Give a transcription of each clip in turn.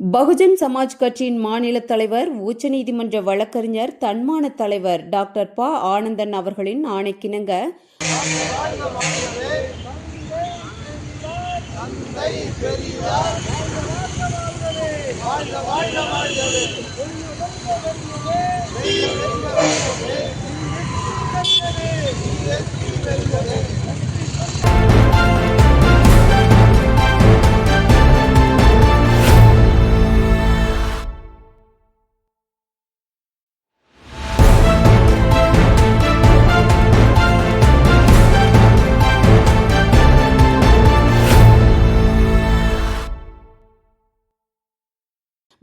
பகுஜன் சமாஜ் கட்சியின் மாநில தலைவர் உச்சநீதிமன்ற வழக்கறிஞர் தன்மான தலைவர் டாக்டர் ப. ஆனந்தன் அவர்களின் ஆணைக்கிணங்க.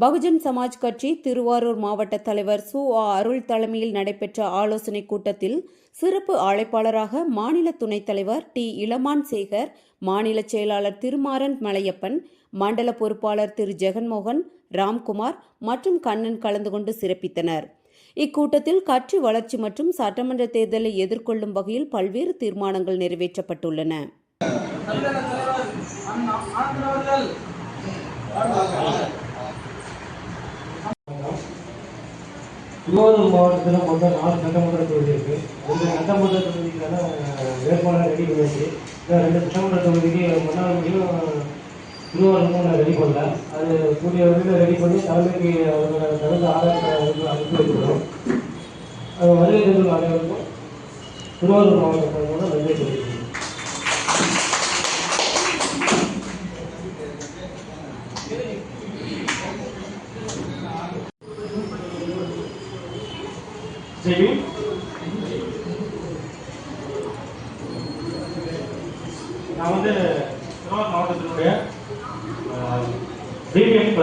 பகுஜன் சமாஜ் கட்சி திருவாரூர் மாவட்ட தலைவர் சு. ஆ. அருள் தலைமையில் நடைபெற்ற ஆலோசனைக் கூட்டத்தில் சிறப்பு அழைப்பாளராக மாநில துணைத் தலைவர் டி. இளமான் சேகர் மாநில செயலாளர் திருமாறன் மலையப்பன் மண்டல பொறுப்பாளர் திரு. ஜெகன்மோகன் ராம்குமார் மற்றும் கண்ணன் கலந்து கொண்டு சிறப்பித்தனர். இக்கூட்டத்தில் கட்சி வளர்ச்சி மற்றும் சட்டமன்ற தேர்தலை எதிர்கொள்ளும் வகையில் பல்வேறு தீர்மானங்கள் நிறைவேற்றப்பட்டுள்ளன. தலைவர் அண்ணா ஆனந்தன் அவர்கள் திருவாரூர் மாவட்டத்தில் மொத்தம் நாலு சட்டமன்ற தொகுதி இருக்கு. ரெண்டு சட்டமன்ற தொகுதிக்கான வேட்பாளர் ரெடி பண்ணியாச்சு இந்த ரெண்டு சட்டமன்ற தொகுதிக்கு மன்னார்குடியும் திருவாரூரும் ரெடி பண்ணல. அது கூடிய வரையில் ரெடி பண்ணி தலைமைக்கு அவங்க தகுந்த ஆதாரத்தை அனுப்பி வைக்கிறோம். அது வருகை தரும் அனைவருக்கும் திருவாரூர் மாவட்டத்தில் கூட நன்றி தெரிவிக்கிறேன் ஜெமி நான் வந்து திருவாரூர் மாவட்டத்தினுடைய பிபிஎஃப்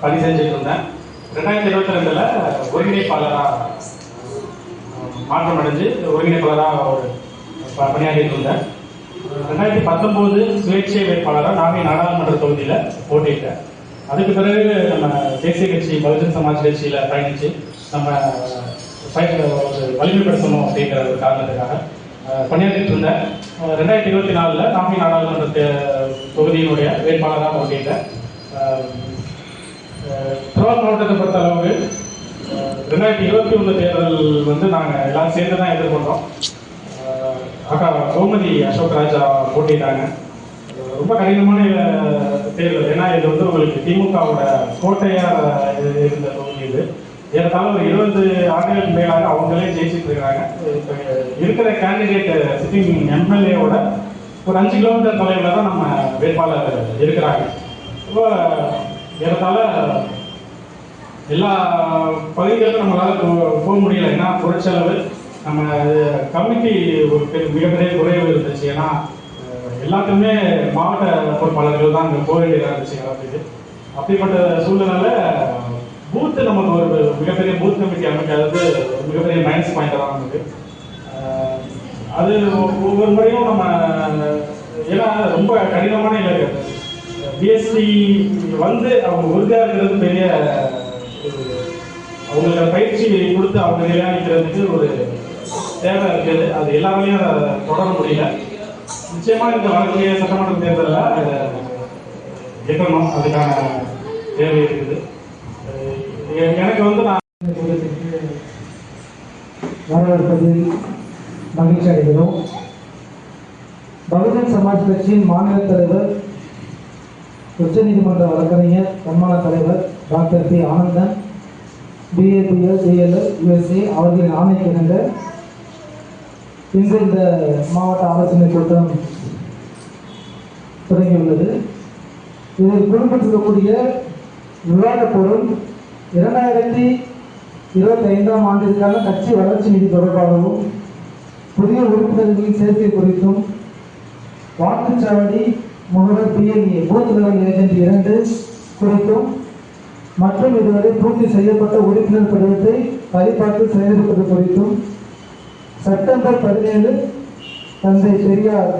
பணி செஞ்சுட்டு இருந்தேன் ரெண்டாயிரத்தி இருபத்தி ரெண்டுல ஒருங்கிணைப்பாளராக மாற்றம் அடைஞ்சு ஒருங்கிணைப்பாளராக ஒரு ப- பணியாற்றிட்டு இருந்தேன் ரெண்டாயிரத்தி பத்தொம்போது சுயேட்சை வேட்பாளராக நாகை நாடாளுமன்ற தொகுதியில் போட்டியிட்டேன். அதுக்கு பிறகு நம்ம தேசிய கட்சி பகுஜன் சமாஜ் கட்சியில் பயணித்து நம்ம ஒரு வலிமைப்படுத்தணும் அப்படிங்கிற ஒரு காரணத்துக்காக பணியாற்றிட்டு இருந்தேன். ரெண்டாயிரத்தி இருபத்தி நாலில் நாகை நாடாளுமன்ற தே- தொகுதியினுடைய வேட்பாளராக போட்டியிட்டேன் திருவாரூர் மாவட்டத்தை பொறுத்த அளவுக்கு ரெண்டாயிரத்தி இருபத்தி ஒன்று தேர்தல் வந்து நாங்கள் எல்லாம் சேர்ந்து தான் எதிர்கொண்டோம். அக்கா கோமதி அசோக் ராஜா போட்டிட்டாங்க ரொம்ப கடினமான தேர்தல். ஏன்னா இது வந்து உங்களுக்கு திமுகவோட கோட்டையாக இது இருந்த தொகுதி இது. ஏறத்தாலும் ஒரு இருபது ஆண்டுகளுக்கு மேலாக அவங்களே ஜெயிச்சுட்டு இருக்கிறாங்க இப்போ இருக்கிற கேண்டிடேட் சிட்டிங் எம்எல்ஏவோட ஒரு அஞ்சு கிலோமீட்டர் தொலைவில் தான் நம்ம வேட்பாளர் இருக்கிறாங்க. இப்போ ஏறத்தாழ எல்லா பகுதிகளுக்கும் நம்மளால் போக முடியல. ஏன்னா பொருட்செலவு நம்ம கமிட்டி ஒரு பெரிய மிகப்பெரிய குறைவு இருந்துச்சு. ஏன்னா எல்லாத்துக்குமே மாவட்ட பொறுப்பாளர்கள் தான் அங்கே போக வேண்டியதாக இருந்துச்சு. எல்லாத்துக்கு அப்படிப்பட்ட சூழ்நிலை பூத்து நமக்கு ஒரு மிகப்பெரிய பூத் கமிட்டி அமைக்காதது மிகப்பெரிய மைனஸ் பாயிண்ட் தான் நமக்கு அது ஒவ்வொரு முறையும் நம்ம ஏன்னா ரொம்ப கடினமான இலக்கு பிஎஸ்சி வந்து அவங்க உறுதியாக இருக்கிறது பெரிய அவங்களுக்கு பயிற்சி கொடுத்து அவங்க நிலையாணிக்கிறதுக்கு ஒரு தேவை இருக்குது. அது எல்லாராலையும் அதை தொடர முடியல. நிச்சயமா இந்த வரக்கூடிய சட்டமன்ற தேர்தலில் இயக்கணும். அதுக்கான தேவை இருக்குது. எனக்கு வந்து நான் வரவேற்பதில் மகிழ்ச்சி அடைகிறோம். பகுஜன் சமாஜ் கட்சியின் மாநில தலைவர் உச்சநீதிமன்ற வழக்கறிஞர் சன்மான தலைவர் doctor P. Anandan BABL DLL USA அவர்களின் ஆணைக்கிணங்க. இன்று இந்த மாவட்ட ஆலோசனை கூட்டம் தொடங்கியுள்ளது. இதில் குறிப்பிட்டிருக்கக்கூடிய விவாத பொருள் இரண்டாயிரத்தி இருபத்தி ஐந்தாம் ஆண்டிற்கான கட்சி வளர்ச்சி நிதி தொடர்பாகவும் புதிய உறுப்பினர்களின் சேர்க்கை குறித்தும் வாக்குச்சாவடி முகவர் பிஎன்ஏ பூத் லெவல் ஏஜென்ட் இரண்டு குறித்தும் மற்றும் இதுவரை பூர்த்தி செய்யப்பட்ட உறுப்பினர் படிவத்தை சரிபார்த்து செயல்படுவது குறித்தும் செப்டம்பர் பதினேழு தந்தை பெரியார்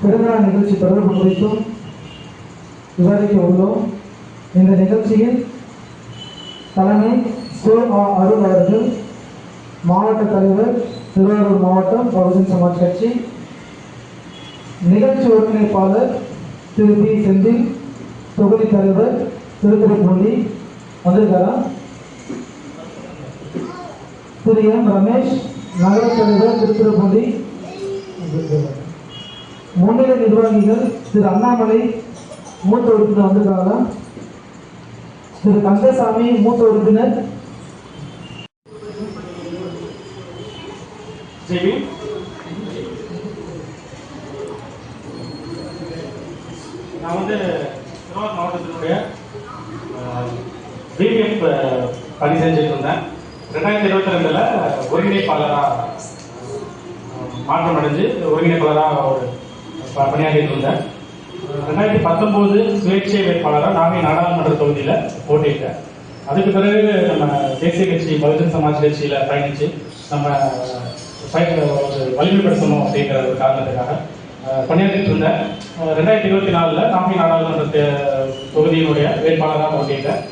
பிறந்தநாள் நிகழ்ச்சி தொடர்பு குறித்தும் விவாதிக்க உள்ளோம். இந்த நிகழ்ச்சியில் தலைமை சே ஆ அருள் அவர்கள் மாவட்ட தலைவர் திருவாரூர் மாவட்டம் பகுஜன் சமாஜ் கட்சி. நிகழ்ச்சி ஒருங்கிணைப்பாளர் திரு பி செந்தில் தொகுதி தலைவர் திருத்துறைப்பூண்டி வந்திருக்காரா? திரு எம் ரமேஷ் நகர தலைவர் திருத்துறைப்பூண்டி முன்னிலை நிர்வாகிகள் திரு அண்ணாமலை மூத்த உறுப்பினர் வந்திருக்காங்களா? திரு கந்தசாமி மூத்த உறுப்பினர். ஜெய்வி நான் வந்து திருவாரூர் மாவட்டத்தினுடைய பிபிஎஃப் பணி செஞ்சுட்டு இருந்தேன். ரெண்டாயிரத்தி இருபத்தி ரெண்டுல ஒருங்கிணைப்பாளராக மாற்றம் அடைஞ்சு ஒருங்கிணைப்பாளராக ஒரு ப- பணியாற்றிட்டு இருந்தேன். ரெண்டாயிரத்தி பத்தொம்போது சுயேட்சை வேட்பாளராக நாகை நாடாளுமன்ற தொகுதியில் போட்டியிட்டேன் அதுக்கு பிறகு நம்ம தேசிய கட்சி பகுஜன் சமாஜ் கட்சியில் பயணித்து நம்ம வலிமைப்படுத்தணும் அப்படிங்கிற ஒரு காரணத்துக்காக பணியாற்றிட்டு இருந்தேன். ரெண்டாயிரத்தி இருபத்தி நாலில் நாகை நாடாளுமன்ற தே- தொகுதியினுடைய வேட்பாளராக போட்டியிட்டேன்.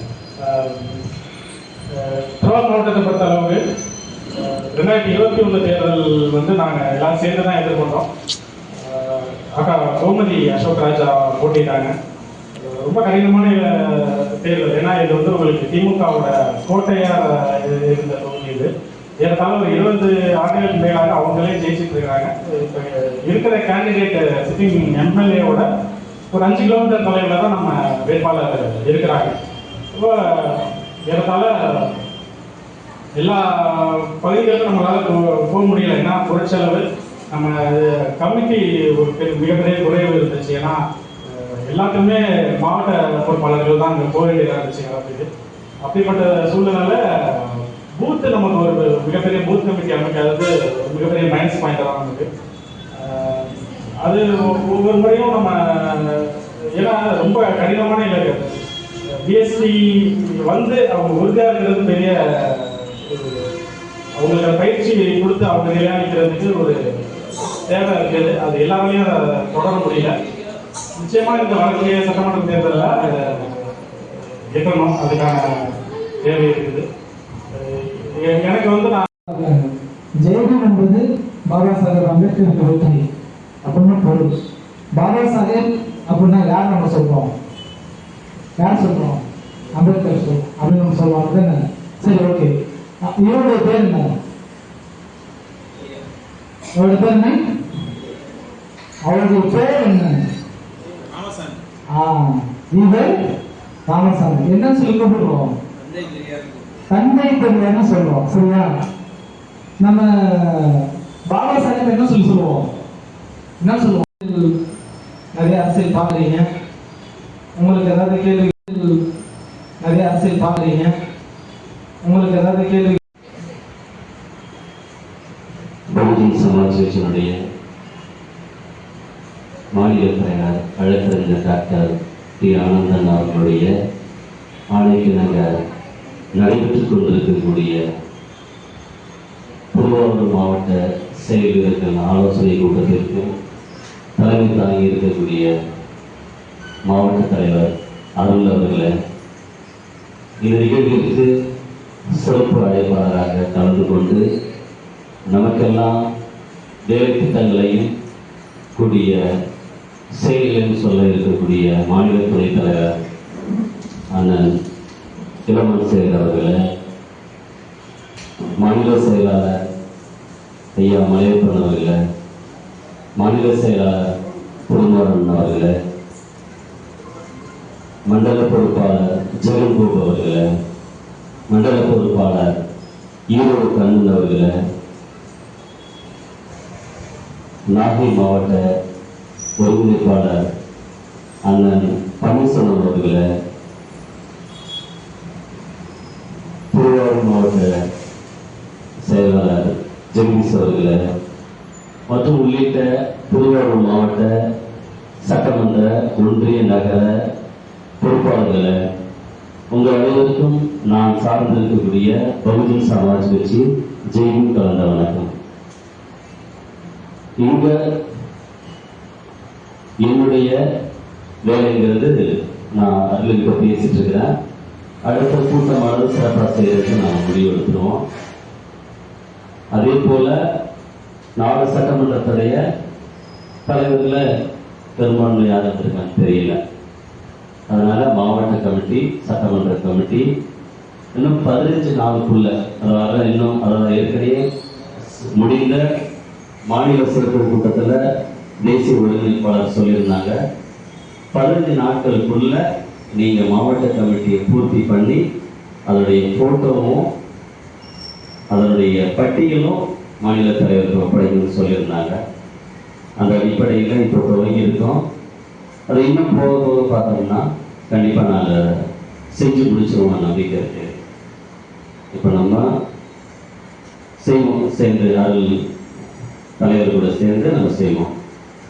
திருவாரூர் மாவட்டத்தை பொறுத்த அளவுக்கு ரெண்டாயிரத்தி இருபத்தி ஒன்று தேர்தல் வந்து நாங்கள் எல்லாம் சேர்ந்து தான் எதிர்கொண்டோம். அக்கா கோமதி அசோக் ராஜா போட்டிட்டாங்க ரொம்ப கடினமான தேர்தல் ஏன்னா இது வந்து உங்களுக்கு திமுகவோட கோட்டையாக இருந்த தொகுதி இது. ஏறத்தாழ ஒரு இருபது ஆண்டுகளுக்கு மேலாக அவங்களே ஜெயிச்சுட்டு இருக்காங்க. இப்போ இருக்கிற கேண்டிடேட் சிட்டிங் எம்எல்ஏவோட ஒரு அஞ்சு கிலோமீட்டர் தொலைவில் தான் நம்ம வேட்பாளர் இருக்கிறாங்க. இப்போ ஏறத்தாழ எல்லா பகுதிகளுக்கும் நம்மளால் போக முடியல. ஏன்னா பொருட்செலவு நம்ம கமிட்டி ஒரு பெரிய- மிகப்பெரிய குறைவு இருந்துச்சு. ஏன்னா எல்லாத்துக்குமே மாவட்ட பொறுப்பாளர்கள் தான் அங்கே போக வேண்டியதாக இருந்துச்சு எல்லாத்துக்கு. அப்படிப்பட்ட சூழ்நிலையில பூத்து நமக்கு ஒரு மிகப்பெரிய பூத் கமிட்டி அமைக்கிறது மிகப்பெரிய மைனஸ் பாயிண்ட் தான் நமக்கு அது ஒவ்வொரு முறையும் நம்ம ஏன்னா ரொம்ப கடினமான இலக்கு பிஎஸ்சி வந்து அவங்க உறுதியாக இருக்கிறது பெரிய ஒரு அவங்களுக்கு பயிற்சி கொடுத்து அவங்க நிலையாளிக்கிறதுக்கு ஒரு தேவை இருக்குது அது எல்லாமே அதை தொடர முடியல. நிச்சயமா இந்த வரக்கூடிய சட்டமன்ற தேர்தலில் அதை அதுக்கான தேவை இருக்குது. எனக்கு வந்து நான் ஜெயபீம் என்பது பாபா சாஹேப் அம்பேத்கர் வெற்றி அப்படின்னு பொருள். பாபா சாஹேப் அப்படின்னா யார் நம்ம சொல்றோம்? யார் சொல்றோம்? அம்பேத்கர் சொல் அப்படின்னு நம்ம சொல்லுவாங்க. தானே? சரி ஓகே. இவருடைய பேர் என்ன? இவருடைய பேர் என்ன? அவருடைய பேர் என்ன ஆ இவர் ராமசாமி. என்ன சொல்லி கூப்பிடுறோம் தந்தை பெரியார்னு சொல்றோம் சரியா? நம்ம பாபா சாஹேப் என்ன சொல்லி சொல்லுவோம்? என்ன சொல்லுவோம்? நிறைய அரசியல் பாக்குறீங்க உங்களுக்கு ஏதாவது கேள்வி நிறைய அரசியல் பாக்குறீங்க உங்களுக்கு ஏதாவது கேள்வி பகுஜன் சமாஜ் கட்சியினுடைய மாநில தலைவர் வழக்கறிஞர் டாக்டர் டி. ஆனந்தன் அவர்களுடைய ஆணைக்கு நாங்கள் நடைபெற்றுக் கொண்டிருக்கக்கூடிய திருவாரூர் மாவட்ட செயலர்கள் ஆலோசனை கூட்டத்திற்கு தலைமை தாங்கி இருக்கக்கூடிய மாவட்ட தலைவர் அருள் அவர்களை இந்த நிகழ்விற்கு சிறப்பு அழைப்பாளராக கலந்து கொண்டு நமக்கெல்லாம் வேலை திட்டங்களையும் கூடிய செயல்களையும் சொல்ல இருக்கக்கூடிய மாநில துணைத் தலைவர் அண்ணன் இளமன் சேகர் அவர்களை மாநில செயலாளர் ஐயா மலையப்பன் அவர்களை மாநில செயலாளர் குடும்பரன் அவர்களை மண்டல பொறுப்பாளர் ஜெகன் கோபு அவர்களை மண்டல பொறுப்பாளர் ஈரோடு கண்ணன் அவர்களை நாகை மாவட்ட ஒருங்கிணைப்பாளர் அண்ணன் பன்னீர்செல்வம் அவர்களை. திருவாரூர் மாவட்ட செயலாளர் ஜெகதீஷ் அவர்களை. மற்றும் உள்ளிட்ட திருவாரூர் மாவட்ட சட்டமன்ற ஒன்றிய நகர பொறுப்பாளர்களை உங்கள் அனைவருக்கும் நான் சார்ந்திருக்கக்கூடிய பகுஜன் சமாஜ் கட்சி ஜெயின் கலந்த வணக்கம். இங்க என்னுடைய வேலைங்கிறது நான் அருள்கிட்ட பேசிட்டு இருக்கிறேன். அடுத்த கூட்டமானது சிறப்பாக செய்யறதுக்கு நாங்கள் முடிவெடுத்துருவோம் அதே போல நாலு சட்டமன்றத்துடைய தலைவர்களை பெரும்பான்மை யார் இருக்கான்னு தெரியல. அதனால மாவட்ட கமிட்டி சட்டமன்ற கமிட்டி இன்னும் பதினஞ்சு நாளுக்குள்ள அதாவது இன்னும் அதாவது ஏற்கனவே முடிந்த மாநில சிறப்பு கூட்டத்தில் தேசிய ஒருங்கிணைப்பாளர் சொல்லியிருந்தாங்க பதினஞ்சு நாட்களுக்குள்ள நீங்க மாவட்ட கமிட்டியை பூர்த்தி பண்ணி அதனுடைய போட்டோவும் அதனுடைய பட்டியலும் மாநில தலைவருக்கு ஒப்படைக்கணும்னு சொல்லியிருந்தாங்க. அந்த அடிப்படையில் இப்போ துவங்கியிருக்கோம் அது இன்னும் போக போக பார்த்தோம்னா கண்டிப்பாக நாங்கள் செஞ்சு முடிச்சிருவோம் நம்பிக்கை இருக்கு. இப்போ நம்ம செய்வோம். சேர்ந்து அருள் தலைவர் கூட சேர்ந்து நம்ம செய்வோம்.